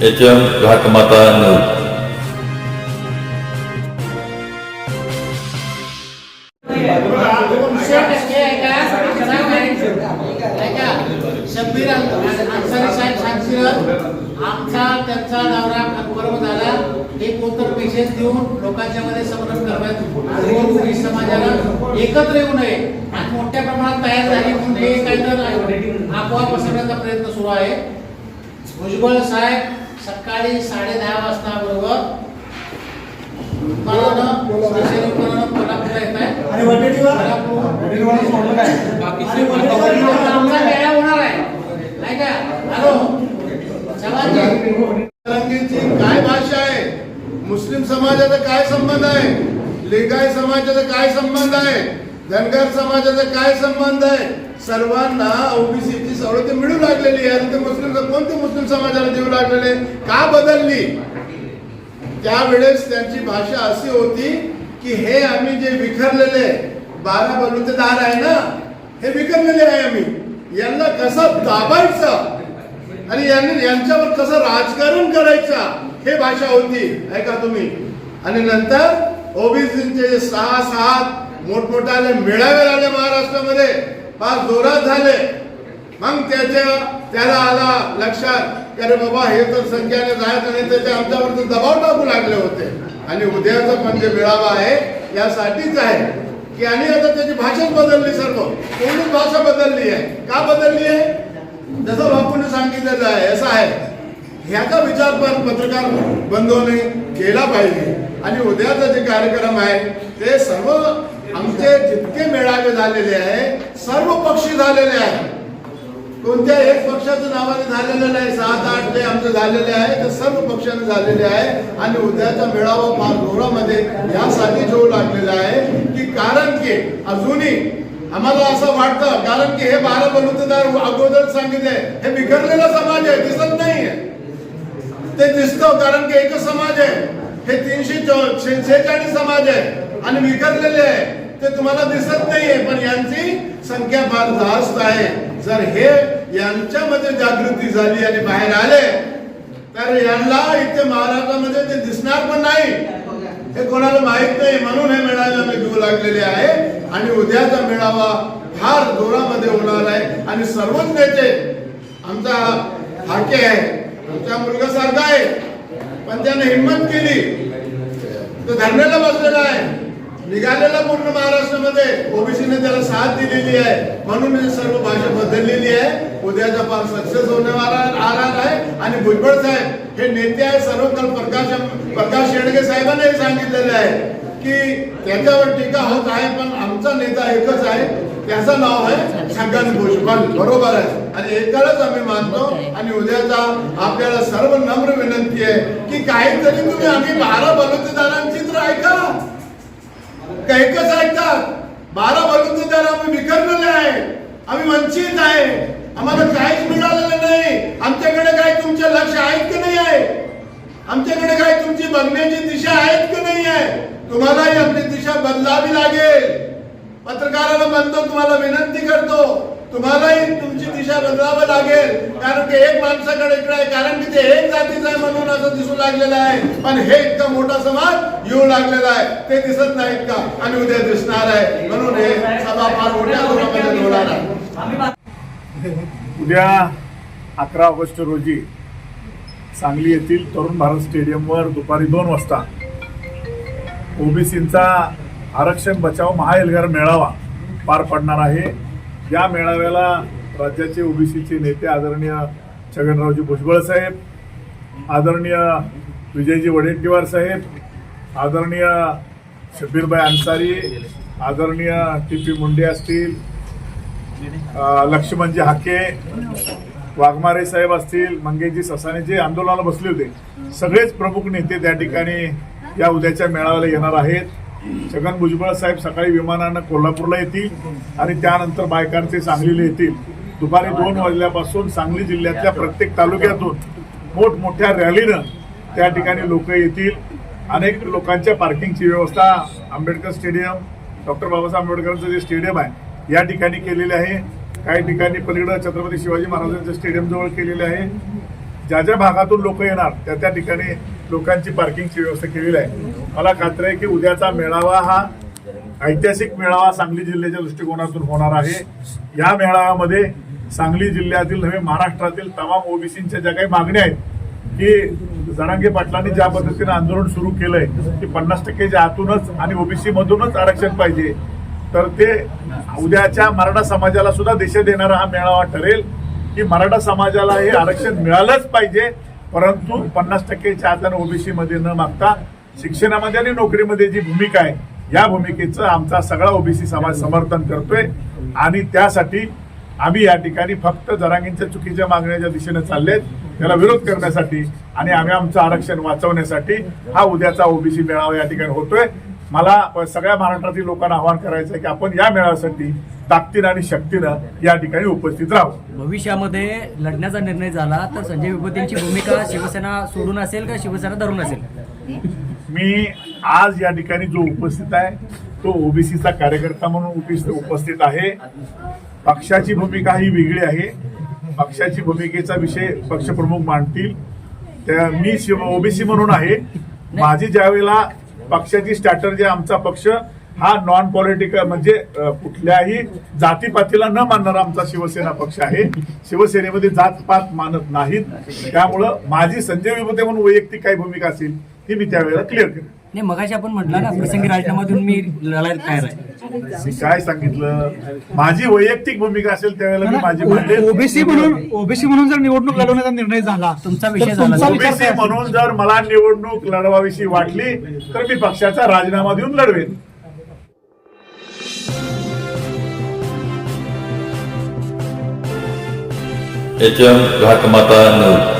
H M Ghatmata news Shabbir Ansari साहेब सांगशील आमचा त्यांचा झाला एक कोणतर पेशेस देऊन लोकांच्या मध्ये संभ्रम करण्यात समाजाला एकत्र येऊ नये आणि मोठ्या प्रमाणात तयार झाली म्हणून हे काहीतरी आपोआप पसरण्याचा प्रयत्न सुरू आहे भुजबळ साहेब सकाळी साडे दहा वाजता बरोबर काय? आमचा मेळा होणार आहे. नाही का? हॅलो. चव्हाणजी जरांगेची काय भाषा आहे? मुस्लिम समाजाचा काय संबंध आहे? लिंगायत समाजाचा काय संबंध आहे? धनगर समाजाचा काय संबंध आहे? सर्वांना ओबीसीची सवलत मिळू लागलेली आहे. आणि ते मुस्लिम कोणते मुस्लिम समाजाला देऊ लागलेले का बदलली? त्यावेळेस त्यांची भाषा अशी होती की हे आम्ही जे विखरलेले बारा बलूचे दार आहे ना हे विखरलेले आहे आम्ही. यांना कसं दाबायचं? आणि यांनी यांच्यावर कसं राजकारण करायचं? हे भाषा होती. ऐका तुम्ही? आणि नंतर ओबीसीचे सहा सात मोठमोठाले मेळावे झाले महाराष्ट्रामध्ये. फार जोरात झाले. मग त्याच्या त्याला आला लक्षात की अरे बाबा हे तर संख्याने जायचं नाही त्याच्या आमच्यावरती दबाव टाकू लागले होते. आणि उद्याचा पण जे म्हणजे मेळावा आहे यासाठीच आहे की आणि आता त्याची भाषाच बदलली सर्व. कोणीच भाषा बदलली आहे. का बदलली आहे? जसं बापूने सांगितलेलं आहे असं आहे. ह्याचा विचार पण पत्रकार बंधूने केला पाहिजे. आणि उद्याचा जे कार्यक्रम आहे ते सर्व आमचे जितके मेळावे झालेले आहे सर्व पक्षी झालेले आहे कोणत्या एक पक्षाचं नावाने झालेलं नाही. सात आठ ते आमचं झालेले आहे. ते सर्व पक्षाने झालेले आहे. आणि उद्याचा मेळावा फार जोरामध्ये यासाठी जो लागलेला आहे की कारण की अजूनही आम्हाला असं वाटतं कारण की हे बारा बलुतेदार अगोदर सांगितले हे बिघडलेला समाज आहे दिसत नाहीये. ते दिसतं कारण की एकच समाज आहे. हे तीनशे शेहेचाळीस समाज आहे. आणि बिघडलेले आहे. ते तुम्हाला दिसत नाहीये पण यांची संख्या फार जास्त आहे. जर हे यांच्यामध्ये जागृती झाली आणि बाहेर आले तर यांना इथे महाराष्ट्रामध्ये ते दिसणार पण नाही. हे कोणाला माहीत नाही म्हणून हे मेळावे मी घेऊ लागलेले आहे. आणि उद्याचा मेळावा फार जोरामध्ये होणार आहे. आणि सर्वच नेते आमचा हाके आहे आमचा मुलगा सारखा आहे पण त्याने हिंमत केली. तो धरण्याला बसलेला आहे. निघालेला पूर्ण महाराष्ट्रामध्ये. ओबीसीने त्याला साथ दिलेली आहे. म्हणून सर्व भाषा बदललेली आहे. उद्याचा पार सक्सेस होण्यावाला आहे आणि भुजबळ साहेब हे नेते आहे सर्व प्रकाश प्रकाश शेडगे साहेबांनी हे सांगितलेलं आहे की त्याच्यावर टीका होत आहे पण आमचा नेता एकच आहे. त्याचं नाव आहे छगन भुजबळ. बरोबर आहे. आणि एकालाच आम्ही मानतो आणि उद्याचा आपल्याला सर्व नम्र विनंती आहे की काहीतरी तुम्ही आम्ही बारा बलुतेदारांची कैकच ऐकतात. बारा बलुतेदार आम्ही विखरलेले आहे. आम्ही वंचित आहे. आम्हाला काहीच मिळालेलं नाही. आमच्याकडे काय तुमचे लक्ष आहेत की नाही आहे? आमच्याकडे काय तुमची बघण्याची दिशा आहेत की नाही आहे? तुम्हालाही आपली दिशा बदलावी लागेल. पत्रकाराला म्हणतो तुम्हाला विनंती करतो तुम्हालाही तुमची दिशा बदलावं लागेल. कारण ते एक माणसाकडे इकडे आहे. कारण की ते एक जातीचं आहे म्हणून असं दिसू लागलेलं आहे. पण हे इतका मोठा समाज येऊ लागलेला आहे. ते दिसत नाहीत का? आणि उद्या दिसणार आहे. म्हणून हे सभा फार मोठ्या लोकांमध्ये होणार आहे. उद्या अकरा ऑगस्ट रोजी सांगली येथील तरुण भारत स्टेडियमवर दुपारी दोन वाजता ओबीसींचा आरक्षण बचाव महाएल्गार मेळावा पार पडणार आहे. या मेळाव्याला राज्याचे ओबीसीचे नेते आदरणीय छगनरावजी भुजबळ साहेब आदरणीय विजयजी वडेट्टीवार साहेब आदरणीय शब्बीरबाई अन्सारी आदरणीय टी पी मुंडे असतील लक्ष्मणजी हाके वाघमारे साहेब असतील मंगेशजी ससाने जे आंदोलनाला बसले होते सगळेच प्रमुख नेते त्या ठिकाणी या उद्याच्या मेळाव्याला येणार आहेत. छगन भुजबळ साहेब सकाळी विमानानं कोल्हापूरला येतील आणि त्यानंतर बायकारचे सांगलीला येतील. दुपारी दोन वाजल्यापासून सांगली जिल्ह्यातल्या प्रत्येक तालुक्यातून मोठमोठ्या रॅलीनं त्या ठिकाणी लोक येतील. अनेक लोकांच्या पार्किंगची व्यवस्था आंबेडकर स्टेडियम डॉक्टर बाबासाहेब आंबेडकरांचं जे स्टेडियम आहे या ठिकाणी केलेले आहे. काही ठिकाणी पलीकडं छत्रपती शिवाजी महाराजांच्या स्टेडियमजवळ केलेले आहे. ज्या ज्या भागातून लोक येणार त्या त्या ठिकाणी लोकांची पार्किंगची व्यवस्था केलेली आहे. मला खात्री आहे की उद्याचा मेळावा हा ऐतिहासिक मेळावा सांगली जिल्ह्याच्या दृष्टिकोनातून होणार आहे. या मेळाव्यामध्ये सांगली जिल्ह्यातील नव्हे महाराष्ट्रातील तमाम ओबीसींच्या ज्या काही मागण्या आहेत की जरांगे पाटलांनी ज्या पद्धतीने आंदोलन सुरू केलंय की पन्नास टक्केच्या आतूनच आणि ओबीसी मधूनच आरक्षण पाहिजे तर ते उद्याच्या मराठा समाजाला सुद्धा दिशा देणारा हा मेळावा ठरेल की मराठा समाजाला हे आरक्षण मिळालंच पाहिजे परंतु पन्नास टक्केच्या आतानं ओबीसी मध्ये न मागता शिक्षणामध्ये आणि नोकरीमध्ये जी भूमिका आहे या भूमिकेचं आमचा सगळा ओबीसी समाज समर्थन करतोय आणि त्यासाठी आम्ही या ठिकाणी फक्त जरांगींच्या चुकीच्या मागण्याच्या दिशेने चाललेत. त्याला विरोध करण्यासाठी आणि आम्ही आमचं आरक्षण वाचवण्यासाठी हा उद्याचा ओबीसी मेळावा या ठिकाणी होतोय. मला सगळ्या महाराष्ट्रातील लोकांना आवाहन करायचं आहे की आपण या मेळाव्यासाठी ताकदीनं आणि शक्तीनं या ठिकाणी उपस्थित राहू. भविष्यामध्ये लढण्याचा निर्णय झाला तर संजय विभूतींची भूमिका शिवसेना सोडून असेल का शिवसेना धरून असेल? मी आज या ठिकाणी जो उपस्थित आहे तो ओबीसीचा कार्यकर्ता म्हणून उपस्थित आहे. पक्षाची भूमिका ही वेगळी आहे. पक्षाची भूमिकेचा विषय पक्षप्रमुख मांडतील. त्या मी शिव ओबीसी म्हणून आहे. माझी ज्यावेळेला पक्षाची स्ट्रॅटर्जी आमचा पक्ष हा नॉन पॉलिटिकल म्हणजे कुठल्याही जातीपातीला न मानणारा आमचा शिवसेना पक्ष आहे. शिवसेनेमध्ये जातपात मानत नाहीत. त्यामुळं माझी संजय विभूते म्हणून वैयक्तिक काही भूमिका असेल ती मी त्यावेळेला क्लिअर करेन नाही मगाशी आपण म्हटलं ना प्रसंगी राजीनामा देऊन मी लढायला तयार आहे. मी काय सांगितलं? माझी वैयक्तिक भूमिका असेल त्यावेळेला मी माझी मांडेल. ओबीसी म्हणून ओबीसी म्हणून जर निवडणूक लढवण्याचा निर्णय झाला तुमचा विषय झाला. ओबीसी? म्हणून जर मला निवडणूक लढवाविषयी वाटली तर मी पक्षाचा राजीनामा देऊन लढवेन. H M Ghatmata news.